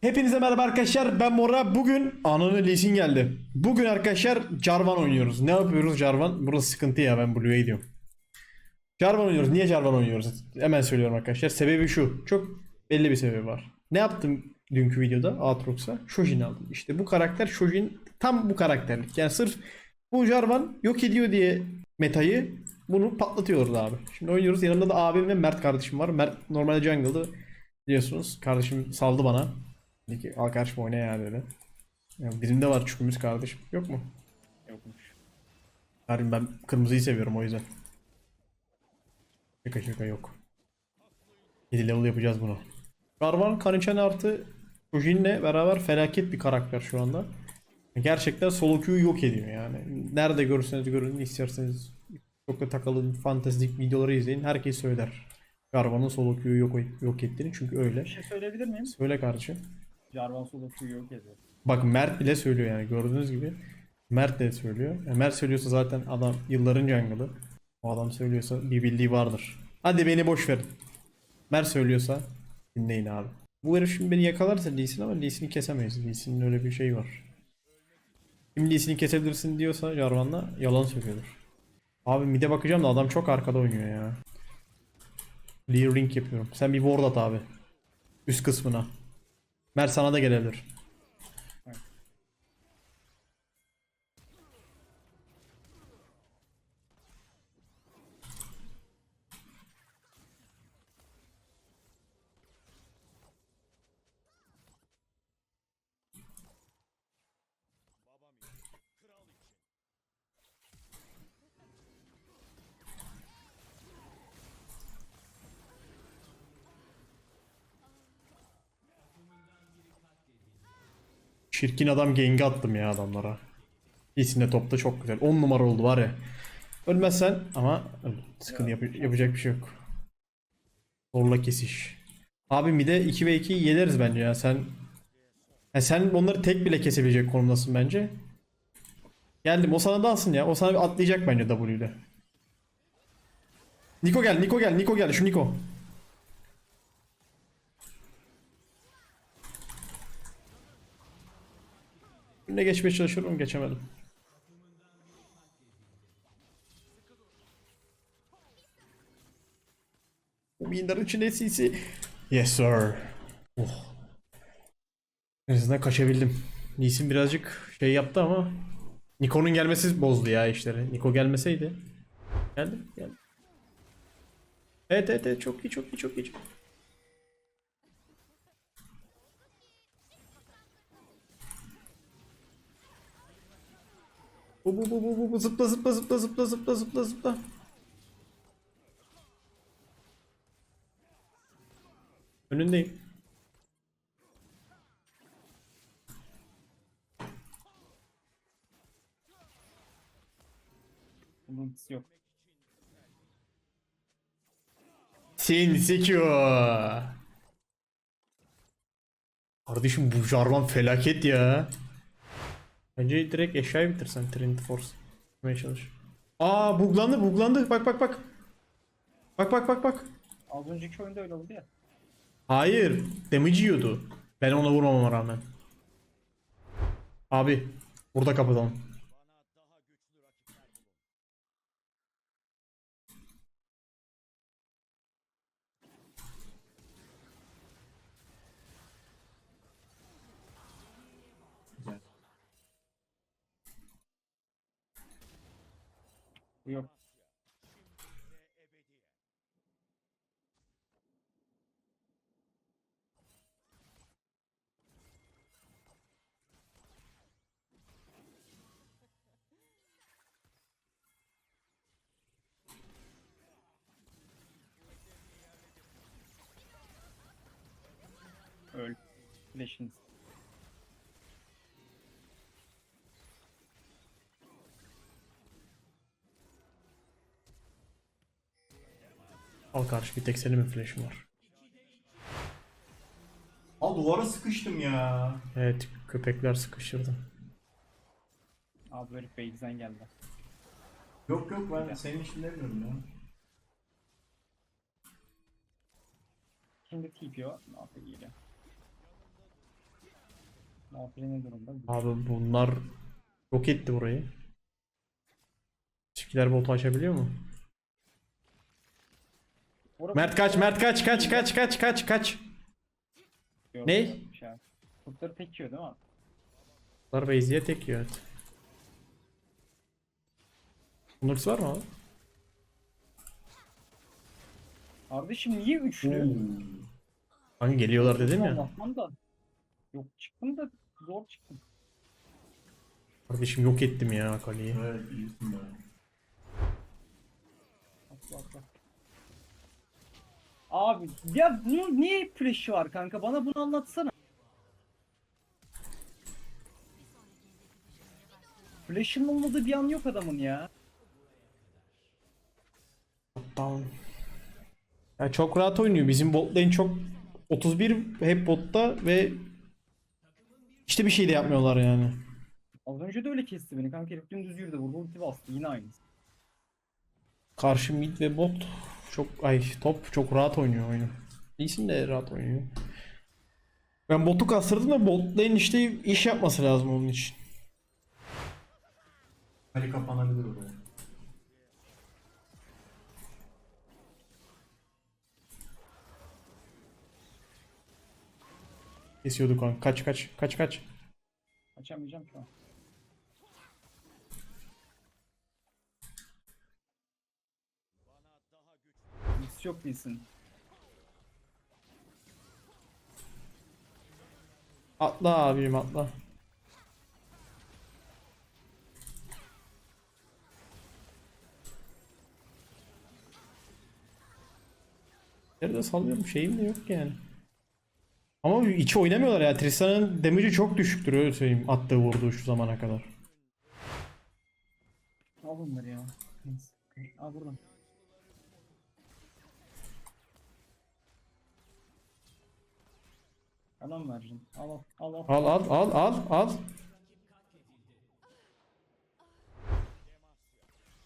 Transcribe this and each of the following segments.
Hepinize merhaba arkadaşlar ben Mora bugün ananı leasing geldi. Bugün arkadaşlar Jarvan oynuyoruz. Ne yapıyoruz Jarvan? Burası sıkıntı ya ben Blue'ya gidiyorum. Jarvan oynuyoruz. Niye Jarvan oynuyoruz? Hemen söylüyorum arkadaşlar. Sebebi şu. Çok belli bir sebebi var. Ne yaptım dünkü videoda Aatrox'a? Shojin aldım. İşte bu karakter Shojin tam bu karakterlik. Yani sırf bu Jarvan yok ediyor diye metayı bunu patlatıyoruz abi. Şimdi oynuyoruz. Yanımda da abim ve Mert kardeşim var. Mert normalde jungle'da biliyorsunuz. Kardeşim saldı bana. Dedi ki al kardeşim oyna ya dedi. Ya birinde var çükümüz kardeşim. Yok mu? Yokmuş. Karim ben kırmızıyı seviyorum o yüzden. Şaka şaka yok. 7 level yapacağız bunu. Jarvan Kanichen artı Shujin'le beraber felaket bir karakter şu anda. Gerçekten solo queue'yu yok ediyor yani. Nerede görürseniz görün isterseniz çok da takılın fantastik videoları izleyin. Herkes söyler. Jarvan'ın solo queue'yu yok, yok ettiğini çünkü öyle. Bir şey söyleyebilir miyim? Söyle kardeşim. Jarvan solo Q yok ediyor. Bak Mert bile söylüyor yani gördüğünüz gibi. Mert de söylüyor. Yani Mert söylüyorsa zaten adam yılların jungle'ı. O adam söylüyorsa bir bildiği vardır. Hadi beni boş verin. Mert söylüyorsa dinleyin abi. Bu herif şimdi beni yakalarsa Lee ama Lee kesemeyiz. Lee öyle bir şeyi var. Kim Lee Sin'i kesebilirsin diyorsa Jarvan'la yalan söylüyordur. Abi mid'e bakacağım da adam çok arkada oynuyor ya. Lee Ring yapıyorum. Sen bir ward at abi. Üst kısmına. Mert sana da gelebilir. Çirkin adam gengi attım ya adamlara. İyisinde topta çok güzel. 10 numara oldu var ya. Ölmezsen ama sıkıntı yap- yapacak bir şey yok. Zorla kesiş. Abi mide 2 ve 2 yeneriz bence ya. Sen ya sen onları tek bile kesebilecek konumdasın bence. Geldim. O sana dalsın ya. O sana bir atlayacak bence W ile. Niko gel, Niko gel, Niko gel. Şu Niko. Önüne geçmeye çalışıyorum geçemedim. Mindarın içinde CC. Yes sir. Oh. En azından kaçabildim. Nisin birazcık şey yaptı ama Niko'nun gelmesi bozdu ya işleri. Niko gelmeseydi. Geldi, geldi. Evet evet evet çok iyi çok iyi çok iyi. Çok iyi. Bu bu bu bu bu bu zıpla zıpla zıpla zıpla zıpla zıpla zıpla. Önündeyim. Ultisi yok. Sin secure. Kardeşim bu Jarvan felaket ya. Bence direkt eşyayı bitirsen Trinity Force. Yapmaya çalış. Aa buglandı buglandı bak bak bak. Bak bak bak bak. Az önceki oyunda öyle oldu ya. Hayır. Damage yiyordu. Ben ona vurmamama rağmen. Abi. Burada kapatalım. Bu yok. Öl. Flash'iniz. Al karşı bir tek senin mi flash'ın var? Al duvara sıkıştım ya. Evet köpekler sıkıştırdı. Abi herif base'den geldi. Yok yok ben senin için demiyorum ya. Şimdi TP o. Ne yapıyor geliyor. Mafya ne durumda? Abi bunlar yok etti burayı. Çiftkiler botu açabiliyor mu? Orada Mert kaç, Mert kaç, kaç, kaç, kaç, kaç, kaç. Yok, Ne? şey. Kurtları tek yiyor değil mi? Bunlar Beyzi'ye tek yiyor evet. Var mı abi? Kardeşim niye üçlü? Hangi geliyorlar dedim ya. Allah'tan da. Yok çıktım da zor çıktım. Kardeşim yok ettim ya kaleyi. Evet iyisin be. Atla atla. Abi ya bunun niye flash'ı var kanka? Bana bunu anlatsana. Flash'ın olmadığı bir an yok adamın ya. Down. Ya çok rahat oynuyor. Bizim bot lane çok 31 hep botta ve işte bir şey de yapmıyorlar yani. Az önce de öyle kesti beni kanka herif dümdüz yürüdü vurdu ulti bastı yine aynısı. Karşı mid ve bot çok ay top çok rahat oynuyor oyunu. İyisin de rahat oynuyor. Ben botu kastırdım da bot lane işte iş yapması lazım onun için. Kale kapanabilir oraya. Kesiyorduk onu. Kaç kaç kaç kaç. Açamayacağım şu an. Hiç yok değilsin. Atla abim atla. Nerede sallıyorum şeyim de yok yani. Ama içi oynamıyorlar ya. Tristan'ın damage'i çok düşüktür öyle söyleyeyim. Attığı vurduğu şu zamana kadar. Al bunları ya. Al buradan. Adam vereceğim. Al al al al. Al al al al al.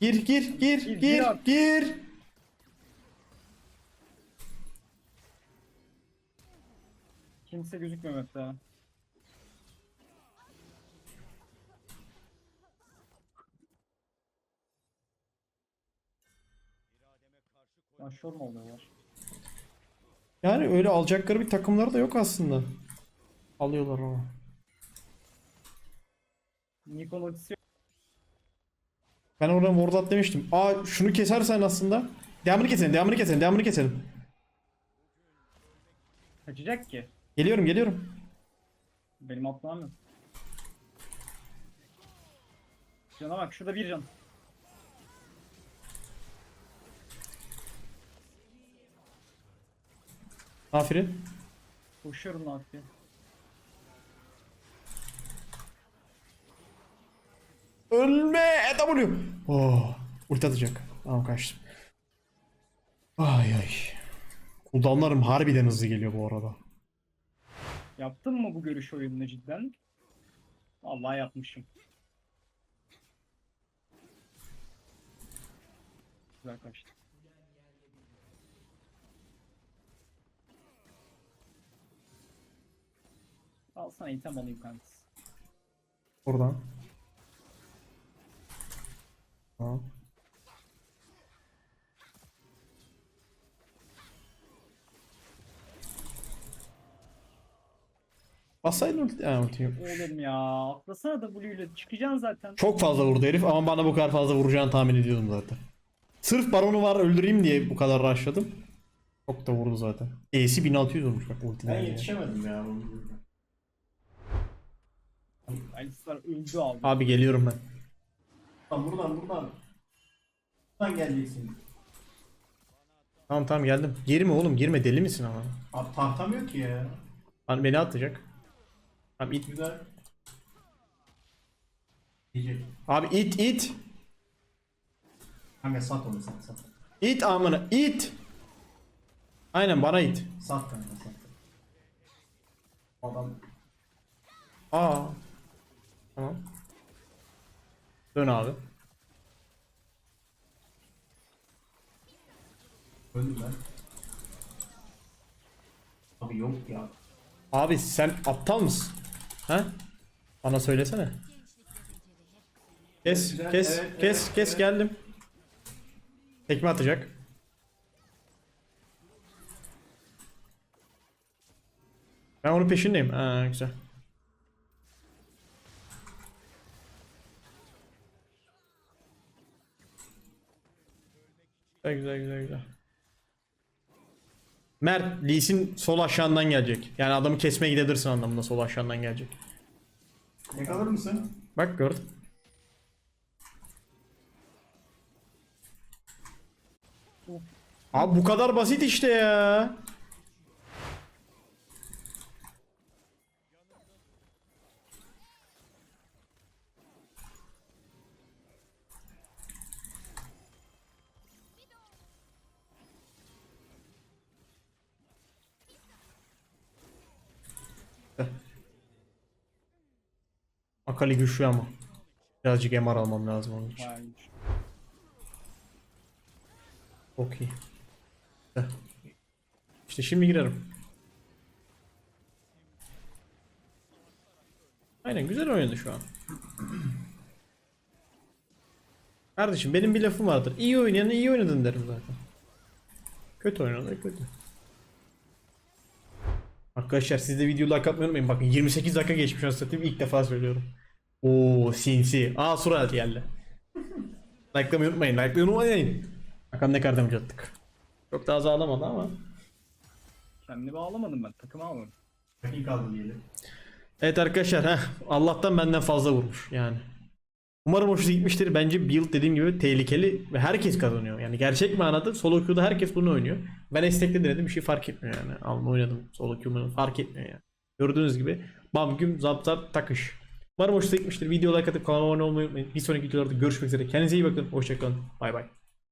Gir gir gir Gir, gir gir gir. Kimse gözükmemekte. ha. Başrol mu oluyorlar? Yani öyle alacakları bir takımları da yok aslında. Alıyorlar ama. Nikon ultisi Ben oradan ward at demiştim. Aa şunu kesersen aslında. Devamını keselim, devamını keselim, devamını keselim. kaçacak ki. Geliyorum, geliyorum. Benim atlamam yok. Cana bak şurada bir can. Aferin. Koşuyorum lan diye. Ölme W. Oh, ulti atacak. Tamam kaçtım. Ay ay. Cooldownlarım harbiden hızlı geliyor bu arada. Yaptın mı bu görüş oyununu cidden? Vallahi yapmışım. Güzel kaçtı. Al sana item alayım kankası. Oradan. Tamam. Bassaydın ulti... Ha, ulti yok. Oğlum ya atlasana W ile çıkacaksın zaten. Çok fazla vurdu herif ama bana bu kadar fazla vuracağını tahmin ediyordum zaten. Sırf baronu var öldüreyim diye bu kadar rushladım. Çok da vurdu zaten. E'si 1600 olmuş bak ultiden. Ben yetişemedim ya. Alistar öldü abi. Abi geliyorum ben. Buradan buradan buradan. Buradan geleceksin. Tamam tamam geldim. Girme oğlum girme deli misin ama? Abi tahtam yok ki ya. Lan beni atacak. Tamam it. Güzel. Diyecek. Abi it it. Kanka sat onu sat sat. İt amına it. Aynen bana it. Sat kanka sat. Adam Aa. Tamam. Dön abi. öldü lan. Abi yok ya. Abi sen aptal mısın? Ha? Bana söylesene. Kes, kes, kes, kes geldim. Tekme atacak. Ben onun peşindeyim. Ha güzel. Güzel güzel güzel güzel. Mert, Lee Sin sol aşağından gelecek. Yani adamı kesmeye gidebilirsin anlamında sol aşağından gelecek. Yakalar mısın? Bak gördün. Abi bu kadar basit işte ya. Akali güçlü ama. Birazcık MR almam lazım onun için. Çok iyi. İşte şimdi girerim. Aynen güzel oynadı şu an. Kardeşim benim bir lafım vardır. İyi oynayana iyi oynadın derim zaten. Kötü oynadın kötü. Arkadaşlar siz de video like atmayı unutmayın. Bakın 28 dakika geçmiş anasını satayım ilk defa söylüyorum. Oo sinsi. Aa Surat geldi. Like'lamayı unutmayın. Like'lamayı unutmayın. Bakalım ne kadar damage attık. Çok da az ağlamadı ama. Kendimi bağlamadım ben. Takım almadım. Dakika kaldı diyelim. Evet arkadaşlar heh, Allah'tan benden fazla vurmuş yani. Umarım hoşunuza gitmiştir. Bence build dediğim gibi tehlikeli ve herkes kazanıyor. Yani gerçek manada solo queue'da herkes bunu oynuyor. Ben estekte denedim bir şey fark etmiyor yani. Alma oynadım solo queue'da fark etmiyor yani. Gördüğünüz gibi bam güm zap zap takış. Umarım hoşunuza gitmiştir. Video like atıp kanalıma abone olmayı unutmayın. Bir sonraki videolarda görüşmek üzere. Kendinize iyi bakın. Hoşçakalın. Bay bay.